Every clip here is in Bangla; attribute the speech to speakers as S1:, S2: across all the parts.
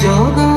S1: 酒
S2: 呢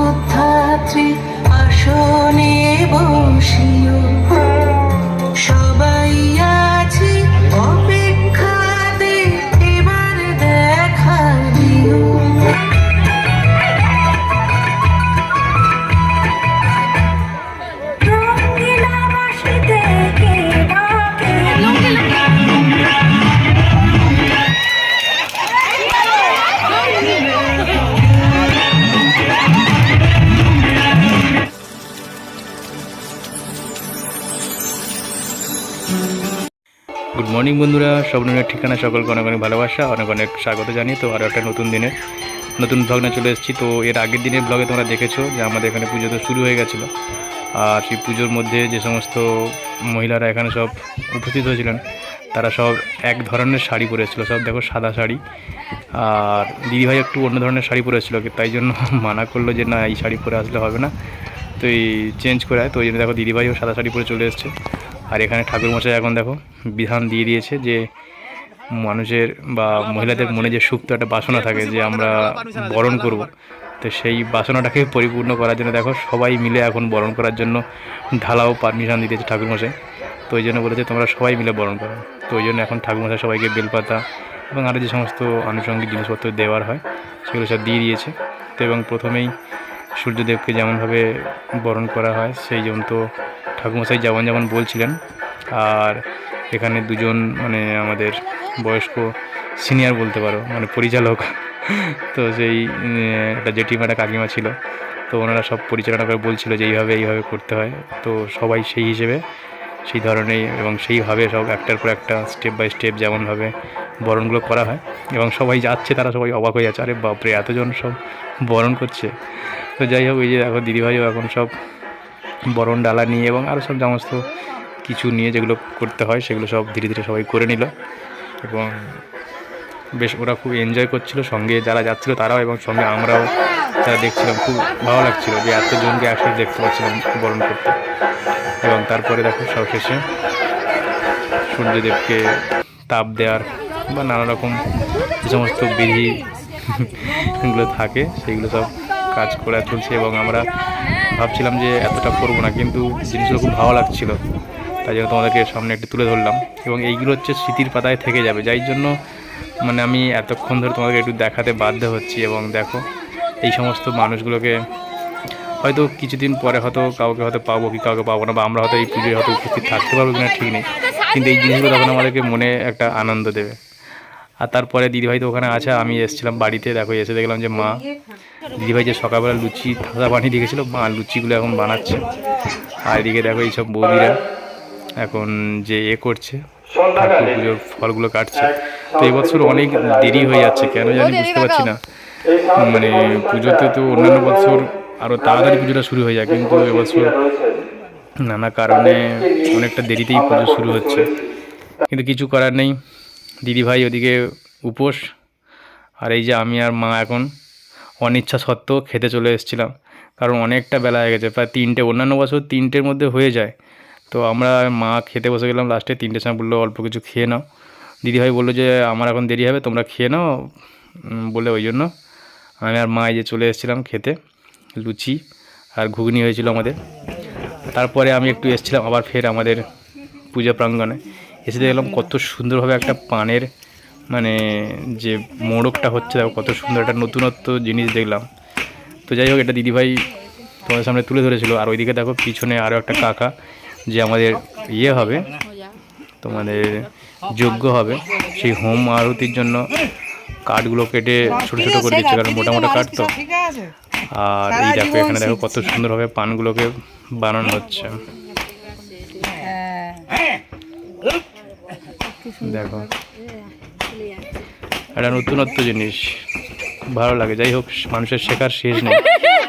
S2: মর্নিং বন্ধুরা স্বপ্নের ঠিকানা সকলকে অনেক অনেক ভালোবাসা, অনেক অনেক স্বাগত জানি তো আরও একটা নতুন দিনে, নতুন ব্লগ নিয়ে চলে এসেছি। তো এর আগের দিনের ব্লগে তোমরা দেখেছ যে আমাদের এখানে পুজো তো শুরু হয়ে গেছিল। আর সেই পুজোর মধ্যে যে সমস্ত মহিলারা এখানে সব উপস্থিত হয়েছিলেন, তারা সব এক ধরনের শাড়ি পরেছিল সব দেখো সাদা শাড়ি। আর দিদিভাই একটু অন্য ধরনের শাড়ি পরেছিল তাই জন্য মানা করল যে না, এই শাড়ি পরে আসলে হবে না। তো এই চেঞ্জ করে। তো ওই জন্য দেখো দিদিভাইও সাদা শাড়ি পরে চলে এসছে। আর এখানে ঠাকুরমশাই এখন দেখো বিধান দিয়ে দিয়েছে যে মানুষের বা মহিলাদের মনে যে সুপ্ত একটা বাসনা থাকে যে আমরা বরণ করব। তো সেই বাসনাটাকে পরিপূর্ণ করার জন্য দেখো সবাই মিলে এখন বরণ করার জন্য ঢালাও পারমিশন দিয়ে দিয়েছে ঠাকুরমশাই। তো ওই জন্য বলেছে তোমরা সবাই মিলে বরণ করো। তো ওই জন্য এখন ঠাকুরমশাই সবাইকে বেলপাতা এবং আরও যে সমস্ত আনুষঙ্গিক জিনিসপত্র দেওয়ার হয়, সেগুলো সব দিয়ে দিয়েছে। তো এবং প্রথমেই সূর্যদেবকে যেমনভাবে বরণ করা হয়, সেই যেমন তো ঠাকুমশাই যেমন যেমন বলছিলেন। আর এখানে দুজন মানে আমাদের বয়স্ক সিনিয়র বলতে পারো মানে পরিচালক। তো সেই একটা জেঠিমা, একটা কাকিমা ছিল। তো ওনারা সব পরিচালনা করে বলছিল যে এইভাবে এইভাবে করতে হয়। তো সবাই সেই হিসেবে, সেই ধরনের এবং সেইভাবে সব একটার পর একটা স্টেপ বাই স্টেপ যেমনভাবে বরণগুলো করা হয়। এবং সবাই যাচ্ছে, তারা সবাই অবাক হয়ে যাচ্ছে। আরে বাপরে, এতজন সব বরণ করছে। তো যাই হোক, এই যে এখন দিদিভাইও এখন সব বরণ ডালা নিয়ে এবং আরও সব সমস্ত কিছু নিয়ে যেগুলো করতে হয়, সেগুলো সব ধীরে ধীরে সবাই করে নিল। এবং বেশ ওরা খুব এনজয় করছিল, সঙ্গে যারা যাচ্ছিল তারাও এবং সঙ্গে আমরাও যারা দেখছিলাম, খুব ভালো লাগছিল যে এতজনকে একসাথে দেখতে পাচ্ছিলাম বরণ করতে। এবং তারপরে দেখো সব শেষে সূর্যদেবকে তাপ দেওয়ার বা নানা রকম যে সমস্ত বিধি গুলো থাকে সেইগুলো সব কাজ করা চলছে এবং আমরা ভাবছিলাম যে এতটা করব না, কিন্তু জিনিসগুলো খুব ভালো লাগছিল। তাই জন্য তোমাদেরকে সামনে একটু তুলে ধরলাম এবং এইগুলো হচ্ছে স্মৃতির পাতায় থেকে যাবে। যাই জন্য মানে আমি এতক্ষণ ধরে তোমাদেরকে একটু দেখাতে বাধ্য হচ্ছি এবং দেখো, এই সমস্ত মানুষগুলোকে হয়তো কিছুদিন পরে হয়তো কাউকে হয়তো পাবো কি কাউকে পাবো না, বা আমরা হয়তো এই পুজোয় হয়তো উপস্থিত থাকতে পারব কিনা ঠিক নেই। কিন্তু এই জিনিসগুলো তখন আমাদেরকে মনে একটা আনন্দ দেবে। আর তারপরে দিদিভাই তো ওখানে আছে আমি এসেছিলাম বাড়িতে দেখো এসে দেখলাম যে মা দিদিভাই যে সকালবেলা লুচি ঠাসা বানিয়ে দিয়েছিল মা লুচিগুলো এখন বানাচ্ছে। আর এদিকে দেখো এইসব বৌদিরা এখন যে এ করছে ঠাকুর পুজোর ফলগুলো কাটছে। তো এবছর অনেক দেরি হয়ে যাচ্ছে কেন জানি বুঝতে পারছি না। মানে পুজোতে তো অন্যান্য বছর আরও তাড়াতাড়ি পুজোটা শুরু হয়ে যায় কিন্তু এবছর নানা কারণে অনেকটা দেরিতেই পুজো শুরু হচ্ছে। কিন্তু কিছু করার নেই দিদিভাই ওদিকে উপোস। আর এই যে আমি আর মা এখন অনিচ্ছা সত্ত্বেও খেতে চলে এসেছিলাম। কারণ অনেকটা বেলা হয়ে গেছে, প্রায় তিনটে, অন্যান্য বছর তিনটের মধ্যে হয়ে যায়। তো আমরা মা খেতে বসে গেলাম লাস্টে তিনটের সময় বলল, অল্প কিছু খেয়ে নাও। দিদিভাই বলল যে, আমার এখন দেরি হবে, তোমরা খেয়ে নাও। বলে ওই জন্য আমি আর মা যে চলে এসেছিলাম খেতে, লুচি আর ঘুগনি হয়েছিল আমাদের। তারপরে আমি একটু এসেছিলাম আবার ফের আমাদের পূজা প্রাঙ্গণে। এসে দেখলাম কত সুন্দরভাবে একটা পানের মানে যে মোড়কটা হচ্ছে, দেখো কত সুন্দর একটা নতুনত্ব জিনিস দেখলাম। তো যাই হোক, এটা দিদিভাই তোমাদের সামনে তুলে ধরেছিল। আর ওইদিকে দেখো পিছনে আরও একটা কাকা, যে আমাদের ইয়ে হবে, তোমাদের যোগ্য হবে। সেই হোম আরতির জন্য কাঠগুলো কেটে ছোটো ছোটো করে দিচ্ছে, কারণ মোটা মোটা কাঠ তো। আর এই দেখো এখানে দেখো কত সুন্দরভাবে পানগুলোকে বানানো হচ্ছে। দেখো। একটা নতুনত্ব জিনিস ভালো লাগে। যাই হোক মানুষের শেখার শেষ নেই।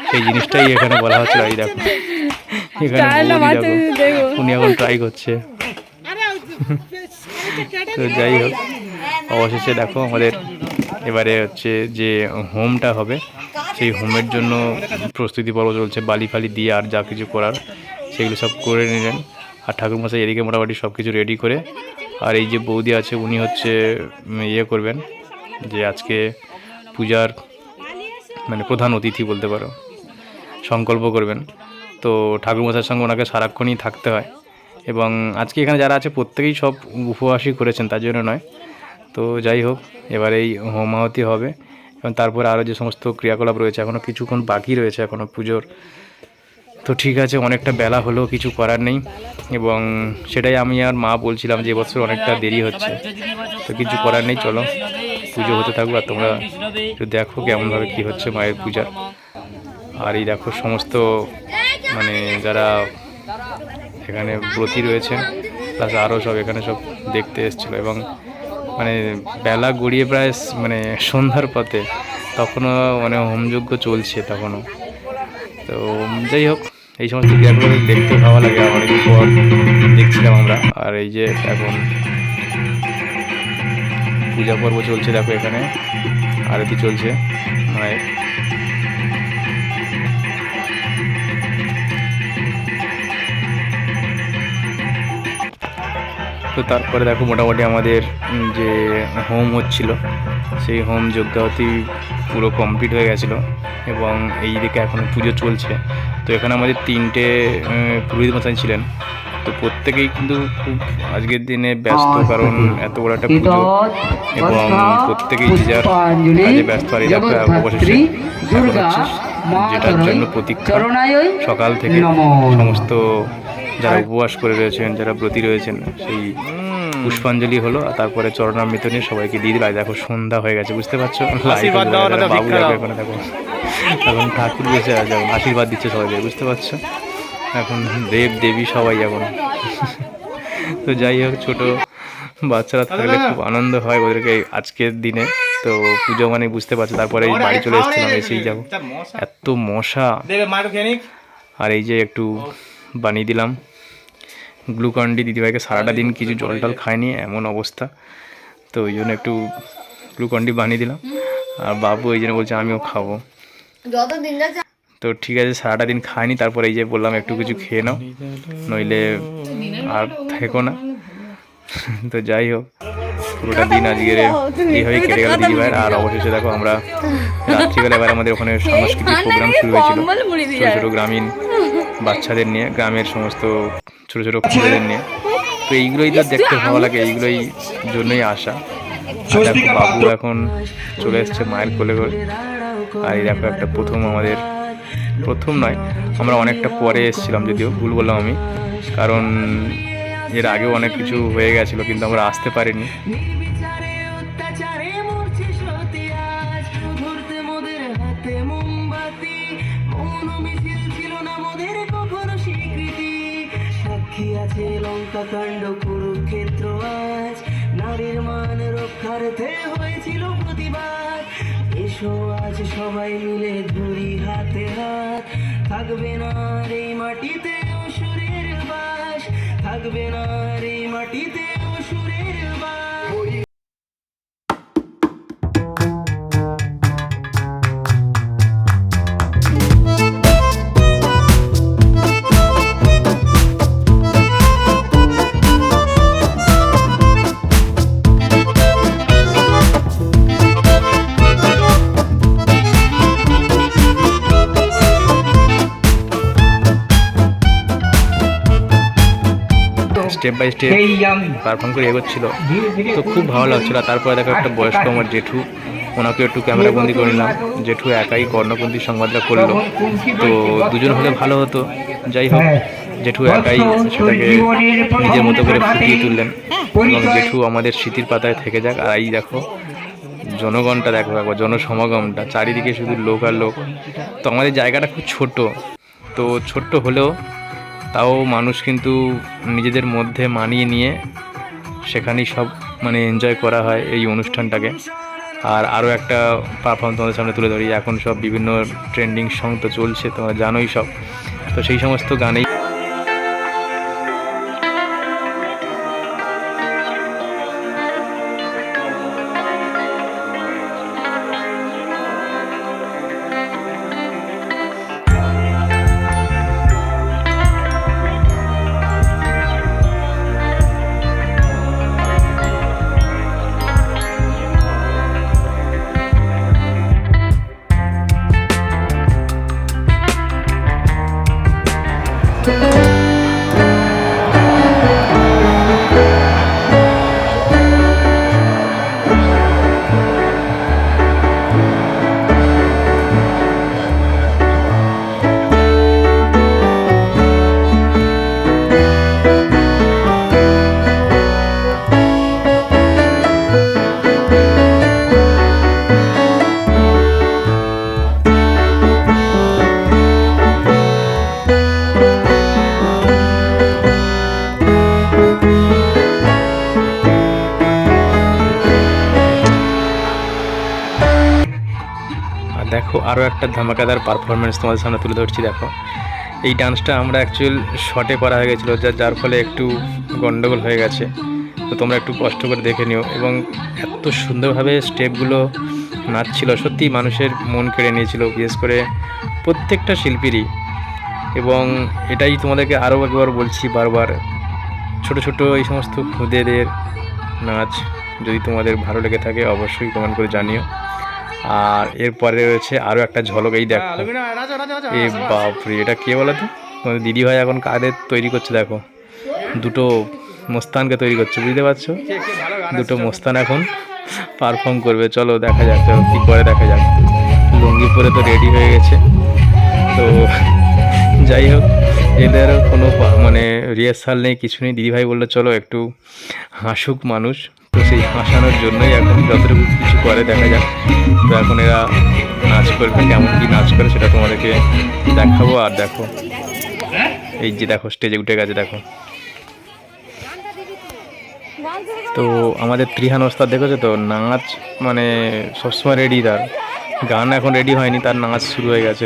S2: সেই জিনিসটাই এখানে বলা হচ্ছে। এই দেখো এখানে উনি এখন ট্রাই করছে। তো যাই হোক অবশেষে দেখো আমাদের এবারে হচ্ছে যে হোমটা হবে। সেই হোমের জন্য প্রস্তুতি পর্ব চলছে। বালি ফালি দিয়ে আর যা কিছু করার সেগুলো সব করে নিলেন। আর ঠাকুরমশাই এদিকে মোটামুটি সব কিছু রেডি করে আর এই যে বৌদি আছে, উনি হচ্ছে ইয়ে করবেন যে আজকে পূজার মানে প্রধান অতিথি বলতে পারো, সংকল্প করবেন। তো ঠাকুরমশাইয়ের সঙ্গে ওনাকে সারাক্ষণই থাকতে হয়। এবং আজকে এখানে যারা আছে, প্রত্যেকেই সব উপবাসই করেছেন, তার জন্য নয়। তো যাই হোক, এবার এই হোমাহতি হবে। এবং তারপরে আরও যে সমস্ত ক্রিয়াকলাপ রয়েছে এখনও কিছুক্ষণ বাকি রয়েছে এখনও পুজোর। তো ঠিক আছে, অনেকটা বেলা হলেও কিছু করার নেই। এবং সেটাই আমি আর মা বলছিলাম যে এবছর অনেকটা দেরি হচ্ছে। তো কিছু করার নেই, চলো। পুজো হতে থাকব আর তোমরা একটু দেখো কেমনভাবে কী হচ্ছে মায়ের পূজা আর এই দেখো সমস্ত মানে যারা এখানে ব্রতী রয়েছে প্লাস আরও সব এখানে সব দেখতে এসেছিল। এবং মানে বেলা গড়িয়ে প্রায় মানে সন্ধ্যার পথে, তখনও মানে হোমযজ্ঞ চলছে তখনও। তো যাই হোক এই সমস্ত ক্রিয়াগুলো দেখতে ভালো লাগে অনেকদিন পর দেখছিলাম আমরা। আর এই যে এখন পূজা পর্ব চলছে দেখো এখানে, আরতি চলছে মায়ের তো তারপরে দেখো মোটামুটি আমাদের যে হোম হচ্ছিল, সেই হোম যজ্ঞাবতী পুরো কমপ্লিট হয়ে গেছিল, এবং এই দিকে এখন পুজো চলছে। তো এখানে আমাদের তিনটে পুরোহিত মশাই ছিলেন। তো প্রত্যেকেই কিন্তু খুব আজকের দিনে ব্যস্ত কারণ এত বড় একটা পুজো এবং প্রত্যেকেই যে যার কাজে ব্যস্ত আর অবশেষে যেটার জন্য প্রতীক্ষা। সকাল থেকে সমস্ত যারা উপবাস করে রয়েছেন যারা ব্রতী রয়েছেন সেই পুষ্পাঞ্জলি হলো আর তারপরে চরণামৃত নিয়ে সবাইকে দিয়ে দিল। দেখো সন্ধ্যা হয়ে গেছে বুঝতে পারছ? এখানে দেখো। এখন ঠাকুর বসে আছে এখন আশীর্বাদ দিচ্ছে সবাইকে বুঝতে পারছ? এখন দেব দেবী সবাই এখন। তো যাই হোক ছোট বাচ্চারা থাকলে খুব আনন্দ হয় ওদেরকে আজকের দিনে। তো পুজো মানে বুঝতে পারছ তারপরে এই বাড়ি চলে এসেছিলাম এসেই যাব। এত মশা। আর এই যে একটু বানিয়ে দিলাম। গ্লুকন ডি দিদিভাইকে সারাটা দিন কিছু জল টল খায়নি এমন অবস্থা। তো ওই জন্য একটু গ্লুকন ডি বানিয়ে দিলাম। আর বাবু ওই জন্য বলছে আমিও খাব।
S3: যত দিন যাচ্ছে
S2: তো ঠিক আছে সারাটা দিন খাইনি তারপর এই যে বললাম একটু কিছু খেয়ে নাও। নইলে আর থেকো না। তো যাই হোক পুরোটা দিন আজকের এইভাবেই কেটে গেল দিদিভাইয়ের আর অবশেষে দেখো আমরা রাত্রিবেলা এবার আমাদের ওখানে সাংস্কৃতিক প্রোগ্রাম শুরু হয়েছিল। ছোটো ছোটো গ্রামীণ বাচ্চাদের নিয়ে গ্রামের সমস্ত ছোটো ছোটো ছেলেদের নিয়ে। তো এইগুলোই তো দেখতে ভালো লাগে এইগুলোই জন্যই আসা। বাবু এখন চলে এসছে মায়ের কোলে করে আর এই দেখো একটা প্রথম আমাদের, প্রথম নয়, আমরা অনেকটা পরে এসেছিলাম যদিও, ভুল বললাম আমি, কারণ এর আগেও অনেক কিছু হয়ে গেছিল, কিন্তু আমরা আসতে পারিনি।
S4: আছে লঙ্কা কাণ্ড কুরুক্ষেত্র আজ নারীর মান রক্ষার্থে হয়েছিল প্রতিবাদ। এসো, আজ সবাই মিলে ধরি হাতে হাত। থাকবে না রে মাটিতে অসুরের বাস। থাকবে না রে মাটিতে
S2: স্টেপ বাই স্টেপ পারফর্ম করে এগোচ্ছিল। তো খুব ভালো লাগছিল। তারপরে দেখো একটা বয়স্ক আমার জেঠু ওনাকে একটু ক্যামেরা বন্দি করে নিলাম। জেঠু একাই কর্ণপন্থী সংবাদটা করল। তো দুজন হলে ভালো হতো। যাই হোক জেঠু একাই সেটাকে নিজের মতো করে ফুটিয়ে তুললেন। এবং জেঠু আমাদের স্মৃতির পাতায় থেকে যাক। আর এই দেখো জনগণটা দেখো একবার জনসমাগমটা। চারিদিকে শুধু লোক আর লোক। তো আমাদের জায়গাটা খুব ছোট। তো ছোট্ট হলেও তাও মানুষ কিন্তু নিজেদের মধ্যে মানিয়ে নিয়ে সেখানেই সব মানে এনজয় করা হয় এই অনুষ্ঠানটাকে। আর আরও একটা পারফর্ম তোমাদের সামনে তুলে ধরি, এখন সব বিভিন্ন ট্রেন্ডিং সং তো চলছে, তোমরা জানোই সব। তো সেই সমস্ত গানেই আরও একটা ধামাকাদার পারফরমেন্স তোমাদের সামনে তুলে ধরছি, দেখো। এই ডান্সটা আমরা অ্যাকচুয়াল শর্টে করা হয়ে গেছিল, যা, যার ফলে একটু গন্ডগোল হয়ে গেছে। তো তোমরা একটু কষ্ট করে দেখে নিও। এবং এত সুন্দরভাবে স্টেপগুলো নাচছিল সত্যি মানুষের মন কেড়ে নিয়েছিল, বিশেষ করে প্রত্যেকটা শিল্পীরই। এবং এটাই তোমাদেরকে আরও একবার বলছি বারবার, ছোট ছোট এই সমস্ত খুদেদের নাচ যদি তোমাদের ভালো লেগে থাকে, অবশ্যই কমেন্ট করে জানিও। আর এরপরে রয়েছে আরও একটা ঝলক এই দেখো। এ বাপরে এটা কে বলো তো? তোমাদের দিদি ভাই এখন কাদের তৈরি করছে দেখো। দুটো মোস্তানকে তৈরি করছে বুঝতে পারছ? দুটো মোস্তান এখন পারফর্ম করবে। চলো দেখা যাক চলো কী করে দেখা যাক। লুঙ্গি পরে তো রেডি হয়ে গেছে। তো যাই হোক এদের কোনো মানে রিহার্সাল নেই, কিছু নেই। দিদিভাই বলল, চলো একটু হাসুক মানুষ। তো সেই হাসানোর জন্যই এখন যতটুকু কিছু করে, দেখা যাক। তো এখন এরা নাচ করবে, কেমন কি নাচ করে সেটা তোমাদেরকে দেখাবো। আর দেখো, এই যে দেখো স্টেজে উঠে গেছে, দেখো। তো আমাদের ত্রিহান ওস্তাদ দেখেছ তো? নাচ মানে সবসময় রেডি তার। গান এখন রেডি হয়নি, তার নাচ শুরু হয়ে গেছে।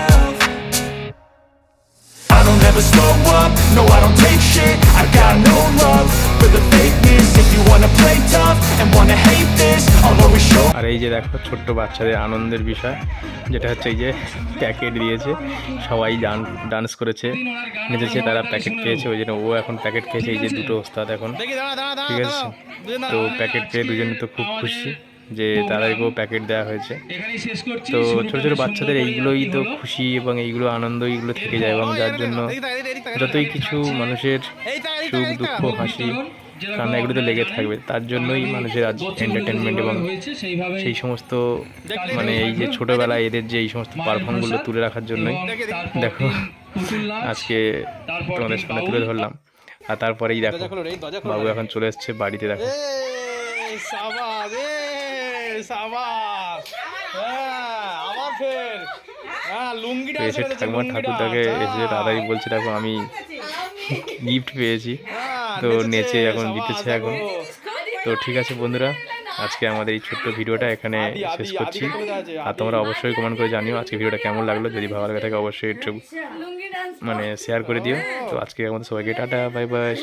S2: আর এই যে দেখো ছোট্ট বাচ্চাদের আনন্দের বিষয় যেটা হচ্ছে এই যে প্যাকেট দিয়েছে সবাই ডান ডান্স করেছে নেচেছে তারা প্যাকেট পেয়েছে ওই জন্য ও এখন প্যাকেট খেয়েছে এই যে দুটো ওস্তাদ এখন। ঠিক আছে? তো প্যাকেট পেয়ে দুজনে তো খুব খুশি যে তাদেরকেও প্যাকেট দেওয়া হয়েছে। তো ছোটো ছোটো বাচ্চাদের এইগুলোই তো খুশি এবং এইগুলো আনন্দ এইগুলো থেকে যায় এবং যার জন্য যতই কিছু মানুষের সুখ দুঃখ হাসি কান্না এগুলো তো লেগে থাকবে। তার জন্যই মানুষের আজ এন্টারটেনমেন্ট এবং সেই সমস্ত মানে এই যে ছোটোবেলায় এদের যে এই সমস্ত পারফর্মগুলো তুলে রাখার জন্যই। দেখো আজকে তোমাদের সামনে তুলে ধরলাম। আর তারপরেই দেখো বাবু এখন চলে এসছে বাড়িতে দেখো।
S5: হ্যাঁ হ্যাঁ
S2: এসে ঠাকুমা ঠাকুরদাকে এসে দাদাই বলছে দেখো আমি গিফট পেয়েছি। তো নেচে এখন
S5: জিতেছে
S2: দিতেছে এখন। তো ঠিক আছে বন্ধুরা আজকে আমাদের এই ছোট্ট ভিডিওটা এখানে শেষ করছি? আর তোমরা অবশ্যই কমেন্ট করে জানিও আজকে ভিডিওটা কেমন লাগল। যদি ভালো লাগে থাকে অবশ্যই একটু মানে শেয়ার করে দিও। তো আজকে আমাদের সবাইকে টাটা বাই বাই